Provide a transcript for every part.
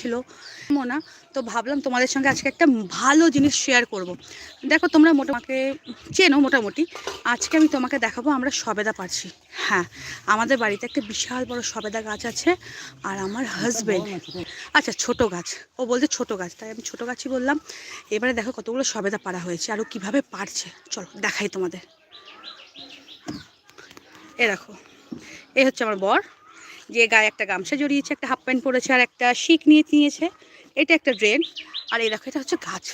ছিল। মোনা তো ভাবলাম তোমাদের সঙ্গে আজকে একটা ভালো জিনিস শেয়ার করব। দেখো তোমরা মোটামুটি চেনো মোটামুটি, আজকে আমি তোমাকে দেখাবো আমরা সবেদা পারছি। হ্যাঁ আমাদের বাড়িতে একটা বিশাল বড় সবেদা গাছ আছে আর আমার হাজবেন্ড আচ্ছা ছোট গাছ। ও বলতে ছোট গাছ, তাই আমি ছোট গাছই বললাম। এবারে দেখো কতগুলো সবেদা পাড়া হয়েছে আর ও কীভাবে পারছে। চলো, দেখাই তোমাদের। এ দেখো এই হচ্ছে আমার বর। যে গায়ে একটা গামছা জড়িয়েছে একটা হাফ প্যান্ট পরেছে আর একটা শিক নিয়ে নিয়েছে এটা একটা ড্রেন আর এই দেখো এটা হচ্ছে গাছ।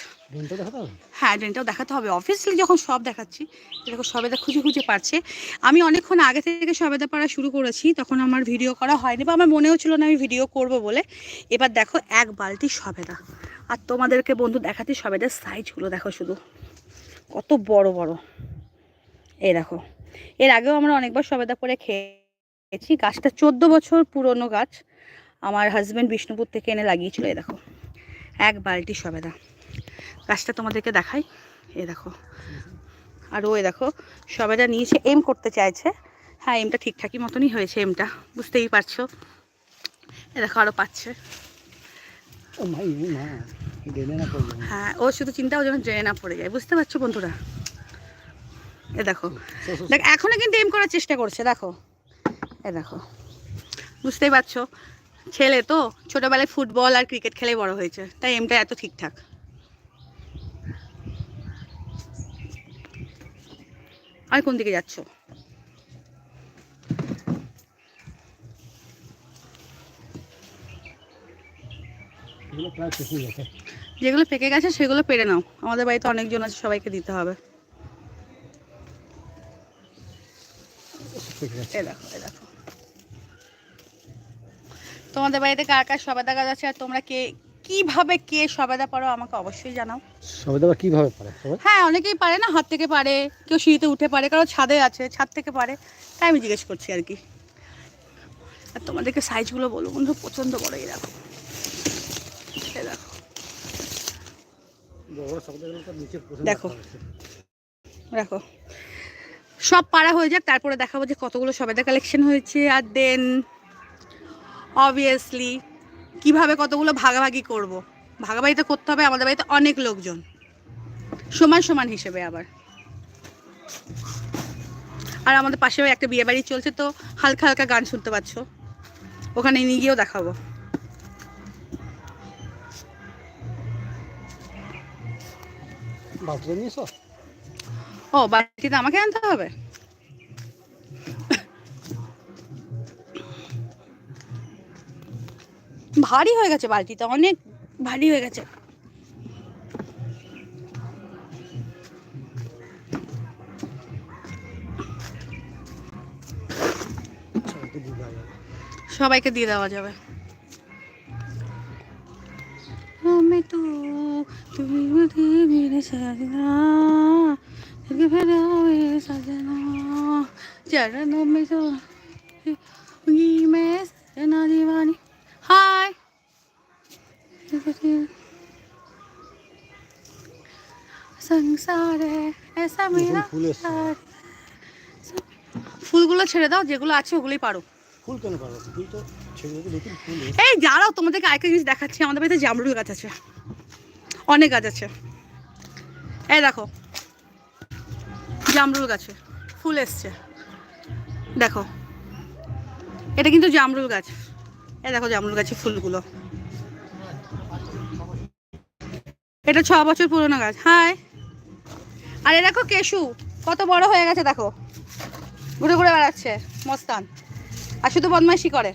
হ্যাঁ ড্রেনটাও দেখাতে হবে। অবভিয়াসলি যখন সব দেখাচ্ছি দেখো সবেদা খুঁজে খুঁজে পারছে আমি অনেকক্ষণ আগে থেকে সবেদা পাড়া শুরু করেছি তখন আমার ভিডিও করা হয়নি বা আমার মনেও ছিল না আমি ভিডিও করব বলে। এবার দেখো এক বালতি সবেদা। আর তোমাদেরকে বন্ধু দেখাতে সবেদার সাইজগুলো দেখো শুধু। কত বড় বড়। এই দেখো এর আগেও আমরা অনেকবার সবেদা করে খেয়েছি গাছটা চোদ্দ বছর পুরনো গাছ। আমার হাজব্যান্ড বিষ্ণুপুর থেকে এনে লাগিয়েছিল এই দেখো। এক বালতি সবেদা। গাছটা তোমাদেরকে দেখাই। এ দেখো। আর ওই দেখো সবেদা নিয়েছে এম করতে চাইছে। হ্যাঁ এমটা ঠিকঠাকই মতনই হয়েছে এমটা। বুঝতেই পারছ? এ দেখো আরও পাচ্ছে। হ্যাঁ ও শুধু চিন্তা ও যেন ড্রেনে না পড়ে যায়। বুঝতে পারছ বন্ধুরা? এ দেখো। দেখ এখনও কিন্তু এম করার চেষ্টা করছে দেখো। এ দেখো। বুঝতেই পারছ? ছেলে তো ছোটবেলায় ফুটবল আর ক্রিকেট খেলে বড় হয়েছে তাই এমটা এত ঠিকঠাক। আর কোন দিকে যাচ্ছ? যেগুলো পেকে গেছে সেগুলো পেরে নাও। আমাদের বাড়িতে অনেকজন আছে সবাইকে দিতে হবে। এ দেখো এ দেখো। তোমাদের বাড়িতে কার কার সবেদা গাছ আছে আর তোমরা কে কীভাবে কে সবেদা পারো আমাকে অবশ্যই জানাও। সবাই দাবা কীভাবে পারে? হ্যাঁ অনেকেই পারে না হাত থেকে পারে কেউ সিঁড়িতে উঠে পারে কারও ছাদে আছে ছাদ থেকে পারে। তাই আমি জিজ্ঞেস করছি আর কি। আর তোমাদেরকে সাইজগুলো বলো বন্ধু প্রচণ্ড বড় এই দেখো। দেখো। দেখো। দেখো। সব পাড়া হয়ে যাক তারপরে দেখাবো যে কতগুলো সবেদা কালেকশন হয়েছে আর দেন অবভিয়াসলি কীভাবে কতগুলো ভাগাভাগি করব। ভাগাভাগি তো করতে হবে আমাদের বাড়িতে অনেক লোকজন। সমান সমান হিসেবে আবার। আর আমাদের পাশেও একটা বিয়ে বাড়ি চলছে তো হালকা হালকা গান শুনতে পাচ্ছ। ওখানে নিয়ে গিয়েও দেখাবো। ও বাড়িতে আমাকে আনতে হবে? ভারী হয়ে গেছে বালতিটা, অনেক ভারী হয়ে গেছে। সবাইকে দিয়ে দেওয়া যাবে। তুমি সাজানো চরণ সারে এসা মেরা ফুলগুলো ছেড়ে দাও যেগুলো আছে ওগুলোই পারো। ফুল কেন পারো? ফুল তো ছেড়ে এই দাঁড়াও তোমাদেরকে আরেকটা জিনিস দেখাচ্ছি। আমাদের বাড়িতে জামরুল গাছ আছে। অনেক গাছ আছে। এই দেখো জামরুল গাছে ফুল এসছে। দেখো এটা কিন্তু জামরুল গাছ। এ দেখো জামরুল গাছের ফুলগুলো। এটা ছ বছর পুরোনো গাছ। হায় আর এ দেখো কেশু কত বড় হয়ে গেছে দেখো। ঘুরে ঘুরে বেড়াচ্ছে মস্তান। আর শুধু বদমাইশি করে।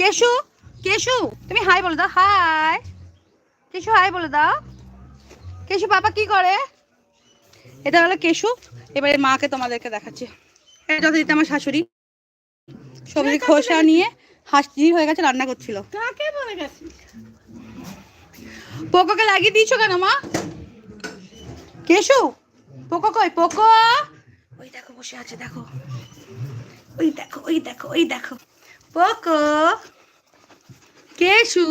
কেশু কেশু তুমি হাই বলে দাও হাই কেশু হাই বলে দাও। কেশু পাপা কি করে? এটা হলো কেশু এবারে মাকে তোমাদেরকে দেখাচ্ছি। এটা যথারীতি আমার শাশুড়ি। সবজি খোসা নিয়ে হাসি হয়ে গেছে রান্না করছিল। কাকে বলে গেছি পোকাকে লাগিয়ে দিয়েছ কেন মা? কেশু? পোকো কই? পোকো? ওই দেখো বসে আছে দেখো। ওই দেখো ওই দেখো ওই দেখো। পোকো? কেশু?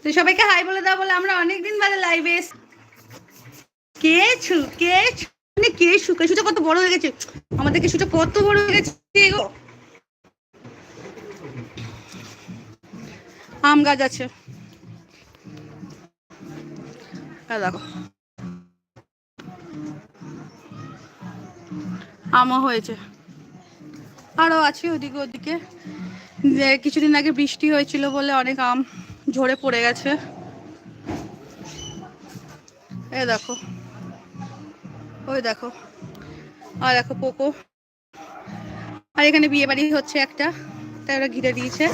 তো সবাইকে হাই বলে দাও বলে আমরা অনেকদিন বাদে লাইভে কেছু কেছু মানে কেশু কেশুটা কত বড় হয়ে গেছে। আমাদের কেশুটা কত বড় হয়ে গেছে গো। আম গাছ আছে। দেখো। আমও হয়েছে। আরও আছে ওদিকে ওদিকে। যে কিছুদিন আগে বৃষ্টি হয়েছিল বলে অনেক আম ঝরে পড়ে গেছে। এ দেখো। ওই দেখো। আর দেখো পোকো আর এখানে বিয়ে বাড়ি হচ্ছে একটা, তাই ওরা ঘিরে দিয়েছে।